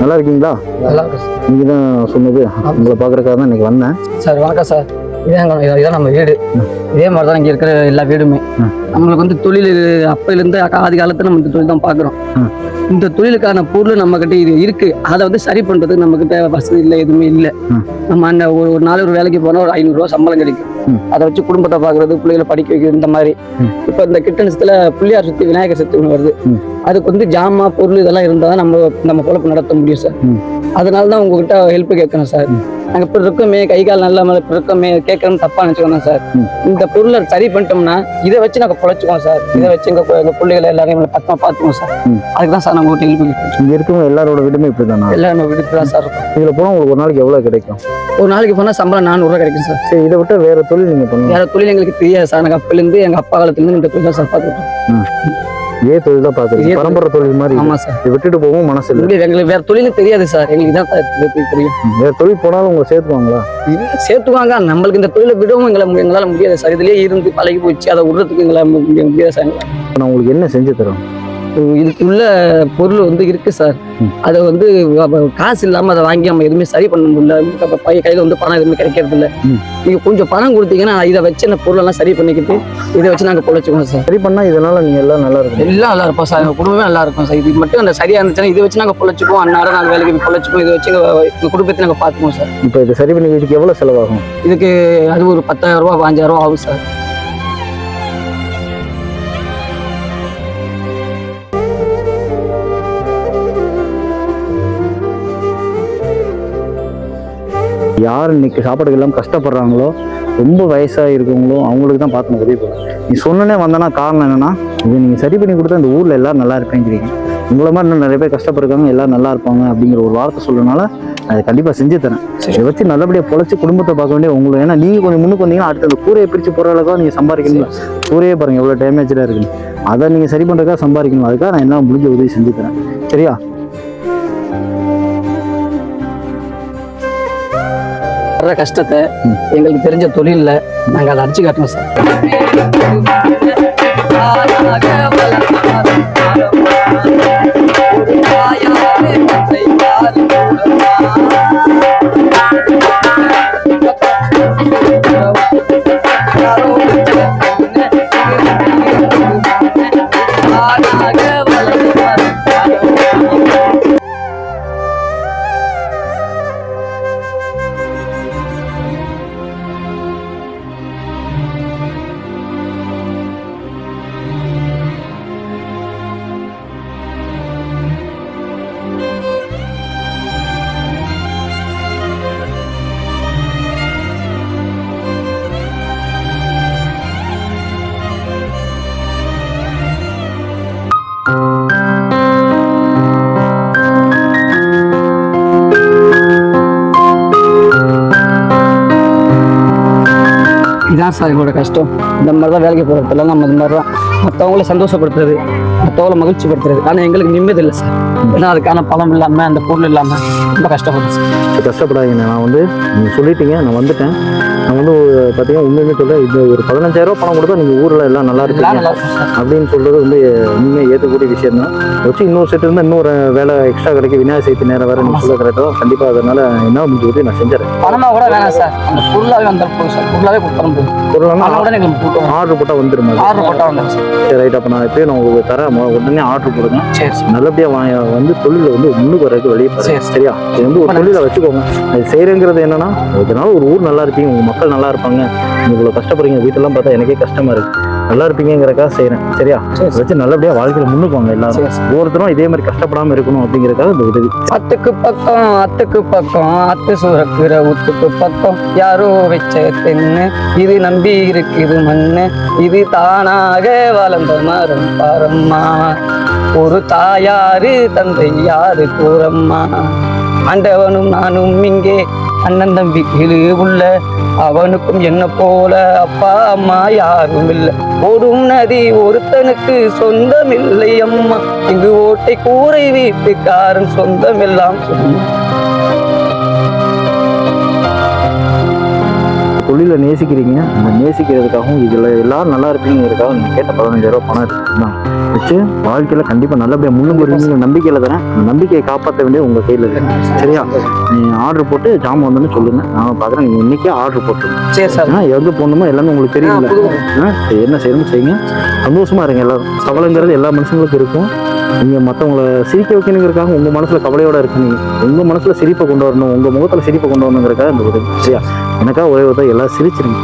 நல்லா இருக்கீங்களா நல்லா இருக்கு சார். நீங்க தான் சொன்னது உங்களை பார்க்கறதுக்காக தான் இன்னைக்கு வந்தேன். சார் வணக்கம் சார். இதான் இதான் நம்ம வீடு. இதே மாதிரி தான் இங்கே இருக்கிற எல்லா வீடுமே. நம்மளுக்கு வந்து தொழில் அப்பையிலேருந்து ஆதி காலத்துல நம்ம இந்த தொழில் தான் பார்க்குறோம். இந்த தொழிலுக்கான பொருள் நம்ம கிட்ட இது இருக்கு அதை வந்து சரி பண்றதுக்கு நம்ம கிட்ட வசதி இல்லை எதுவுமே இல்லை. நம்ம அந்த ஒரு ஒரு நாள் ஒரு வேலைக்கு போனால் ஒரு ஐநூறுரூவா சம்பளம் கிடைக்கும். அதை வச்சு குடும்பத்தை பார்க்கறது பிள்ளைகளை படிக்க வைக்கிறது இந்த மாதிரி. இப்போ இந்த கிட்டனசத்தில் புள்ளியார் சுத்தி விநாயகர் சக்தி ஒன்று வருது. அதுக்கு வந்து ஜாமா பொருள் இதெல்லாம் இருந்தால் தான் நம்ம நம்ம பொழப்பு நடத்த முடியும் சார். அதனால தான் உங்ககிட்ட ஹெல்ப் கேட்கணும் சார் நாங்கள் இப்போ இருக்கோமே கை கால் நல்ல இப்போ இருக்கோமே கேட்கறோம் தப்பா நினச்சிக்கணும் சார். இந்த பொருளை சரி பண்ணிட்டோம்னா இதை வச்சு நாங்கள் பொழைச்சிக்குவோம் சார். இதை வச்சு எங்கள் எங்கள் பிள்ளைகளை எல்லாரையும் பத்தமா பார்த்துக்குவோம் சார். அதுக்கு தான் சார் நாங்கள் ஹெல்ப் கேட்குறோம் இங்க இருக்கவங்க எல்லாரோட வீடுமே இப்படிதானா? எல்லாம் நம்ம வீட்டுக்கு தான் சார் இருக்கோம். இதுல போனா உங்களுக்கு ஒரு நாளைக்கு எவ்வளவு கிடைக்கும்? ஒரு நாளைக்கு போனால் சம்பளம் நானூறுரூவா கிடைக்கும் சார். சரி இதை விட்டு வேற தொழில் நீங்க பண்ணுங்க. வேற தொழில் எங்களுக்கு தெரியாது சார். நாங்கள் அப்பலேருந்து எங்கள் அப்பா காலத்துலேருந்து இந்த தொழில் தான் சார் பார்த்துக்கிட்டோம் இதே தொழில் தான் தொழில். பரம்பரை தொழில் மாதிரி. ஆமாம் சார். விட்டுட்டு போகவும் மனசு இல்லை. எங்களுக்கு வேற தொழிலும் தெரியாது சார். எங்களுக்கு தான் சார் தெரியும். வேற தொழில் போனாலும் உங்களை சேர்த்துவாங்களா? சேர்த்துவாங்க. நம்மளுக்கு இந்த தொழிலை விடவும் எங்களை எங்களால முடியாது சார். இதுலயே இருந்து பழகி போச்சு. அதை விடுறதுக்கு எங்களால முடிய- முடியாது சார். நான் உங்களுக்கு என்ன செஞ்சு தரோம்? இதுக்கு உள்ள பொருள் வந்து இருக்கு சார். அதை வந்து காசு இல்லாம அதை வாங்கி நம்ம எதுவுமே சரி பண்ண முடியல. பையன் கையில வந்து பணம் எதுவுமே கிடைக்கிறது இல்ல. நீங்க கொஞ்சம் பணம் கொடுத்தீங்கன்னா இதை வச்சு அந்த பொருள் எல்லாம் சரி பண்ணிக்கிட்டு இதை வச்சு நாங்க பொழைச்சுக்கோம் சார். சரி பண்ணா இதனால நீங்க எல்லாம் நல்லா இருக்கும் எல்லாம் நல்லா இருப்போம் சார். எங்க குடும்பமே நல்லா இருக்கும் சார். இது மட்டும் அந்த சரியா இருந்துச்சுன்னா இதை வச்சு நாங்க பொழைச்சுக்குவோம். அன்னாரம் நாங்க வேலைக்கு பொழைச்சுக்குவோம். இதை வச்சு எங்க குடும்பத்தை நாங்க பாத்துக்குவோம் சார். இப்போ இதை சரி பண்ணி இதுக்கு எவ்வளவு செலவாகும்? இதுக்கு அது ஒரு பத்தாயிரம் ரூபா பாஞ்சாயிரம் ரூபா ஆகும் சார். யார் இன்னைக்கு சாப்பாடுக்கு எல்லாம் கஷ்டப்படுறாங்களோ ரொம்ப வயசாக இருக்கவங்களோ அவங்களுக்கு தான் பார்த்து உதவி பண்ணுவேன் நீ சொன்னனே வந்தனா காரணம் என்னன்னா இதை நீங்கள் சரி பண்ணி கொடுத்தா இந்த ஊரில் எல்லாரும் நல்லா இருப்பேங்கிறீங்க. உங்களை மாதிரி இன்னும் நிறைய பேர் கஷ்டப்படுறாங்க எல்லாரும் நல்லா இருப்பாங்க அப்படிங்கிற ஒரு வார்த்தை சொல்றதுனால அதை கண்டிப்பாக செஞ்சு தரேன். இதை வச்சு நல்லபடியாக பொழைச்சி குடும்பத்தை பார்க்க வேண்டிய உங்களை ஏன்னா நீங்கள் கொஞ்சம் முன்னுக்கு வந்தீங்கன்னா அடுத்த அந்த கூரையை பிரித்து போகிற அளவுக்கு நீங்கள் சம்பாதிக்கணும் கூரையே பாருங்க எவ்வளோ டேமேஜாக இருக்குன்னு. அதை நீங்கள் சரி பண்ணுறதுக்காக சம்பாதிக்கணும். அதுக்காக நான் என்ன முடிஞ்ச உதவி செஞ்சு தரேன். சரியா? படுற கஷ்டத்தை எங்களுக்கு தெரிஞ்ச தொழிலில் நாங்கள் அதை அடிச்சு காட்டணும் சார். இதான் சார் எங்களோட கஷ்டம். இந்த மாதிரி தான் வேலைக்கு போகிறதுல நம்ம இந்த மாதிரி தான் மற்றவங்கள சந்தோஷப்படுத்துறது மற்றவங்கள மகிழ்ச்சிப்படுத்துறது. ஆனால் எங்களுக்கு நிம்மதி இல்லை சார். ஏன்னா அதுக்கான பணம் இல்லாமல் அந்த பொருள் இல்லாமல் ரொம்ப கஷ்டப்படுறோம் சார். கஷ்டப்படாதீங்க. நான் வந்து நீங்கள் சொல்லிட்டீங்க. நான் வந்துட்டேன். பார்த்தீங்கன்னா உண்மையுமே சொல்கிறேன் இது ஒரு பதினஞ்சாயிரம் பணம் கொடுத்தா நீங்கள் ஊரில் எல்லாம் நல்லா இருப்பீங்க. அப்படின்னு சொல்றது வந்து உண்மையை ஏற்றக்கூடிய விஷயம் தான். வச்சு இன்னொரு செட் இருந்தால் இன்னொரு வேலை எக்ஸ்ட்ரா கிடைக்கும் விநாயகர் சதுர்த்தி நேரம் வேறு நீங்கள் சொல்ல கரெக்டாக தான். கண்டிப்பாக அதனால என்ன முடிஞ்சு நான் செஞ்சுறேன். பணமாக கூட வேணாம் சார். அந்த பொருளாகவே பொருளாகவே பொருளாக ஆர்டர் போட்டால் வந்துடும். ஆர்டர் போட்டால் வந்துடும் சார். ரைட் அப்போ நான் இப்போயே நான் உங்களுக்கு தரேன். உடனே ஆர்டர் போடுங்க. சரி நல்லபடியாக வாங்க வந்து தொழிலில் வந்து முன்னுக்கு வரதுக்கு வெளியே. சரியா? இது வந்து ஒரு தொழிலை வச்சுக்கோங்க. அது செய்கிறேங்கிறது என்னன்னா இதனால ஒரு ஊர் நல்லா இருப்பீங்க. உங்கள் மக்கள் நல்லா இருப்பாங்க. நீங்க இவ்வளோ கஷ்டப்படுறீங்க. வீட்டெல்லாம் பார்த்தா எனக்கே கஷ்டமா இருக்கு. நல்லா இருப்பீங்கிறக்காக செய்கிறேன் சரியா? வச்சு நல்லபடியாக வாழ்க்கையில் முன்னுக்கு வாங்க எல்லாரும். ஒவ்வொருத்தரும் இதே மாதிரி கஷ்டப்படாமல் இருக்கணும் அப்படிங்கிறதுக்காக இந்த உதவி. அத்துக்கு பக்கம் அத்துக்கு பக்கம் அத்து சுரக்கிற உத்துக்கு பக்கம். யாரோ வச்ச தென்னு இது நம்பி இருக்குது மண்ணு இது தானாக வளர்ந்த மரம் பாரம்மா. ஒரு தாயாரு தந்தை யாரு கூறம்மா? ஆண்டவனும் நானும் இங்கே அண்ணன் தம்பி இது உள்ள அவனுக்கும் என்ன போல? அப்பா அம்மா யாரும் இல்லை ஓடும் நதி ஒருத்தனுக்கு சொந்தமில்லை அம்மா. இங்கு ஓட்டை கூரை வீட்டுக்காரன் சொந்தம் எல்லாம் தொழிலை நேசிக்கிறீங்க. அந்த நேசிக்கிறதுக்காகவும் இதில் எல்லாரும் நல்லா இருப்பீங்கிறதுக்காக நீங்கள் கேட்ட பதினஞ்சாயிரம் ரூபாய் பணம் இருக்குதுதான் வச்சு வாழ்க்கையில் கண்டிப்பாக நல்லபடியாக முன்னுக்கு வருவீங்க நம்பிக்கையில் தரேன். நம்பிக்கையை காப்பாற்ற வேண்டியது உங்கள் கையில் இருக்கு. சரியா? நீங்கள் ஆர்டர் போட்டு ஜாமான் வந்தோன்னு சொல்லுங்கள் நான் பார்க்குறேன் நீங்கள் இன்னைக்கே ஆர்டர் போட்டுருங்க சரி சார். ஏன்னா எங்கே போகணுமோ எல்லாமே உங்களுக்கு சரி, என்ன செய்யணும் செய்யுங்க சந்தோஷமா இருங்க எல்லாரும். கவலைங்கிறது எல்லா மனுஷங்களுக்கும் இருக்கும். நீங்கள் மற்றவங்கள சிரிக்க வைக்கணுங்கிறதுக்காக உங்கள் மனசில் கவலையோட இருக்கு நீங்கள் உங்கள் மனசில் சிரிப்பை கொண்டு வரணும். உங்கள் முகத்தில் சிரிப்பை கொண்டு வரணுங்கிறக்காக இந்த உதவி. சரியா? எனக்காக ஒரே ஒருத்தர் எல்லாரும் சிரிச்சிருங்க.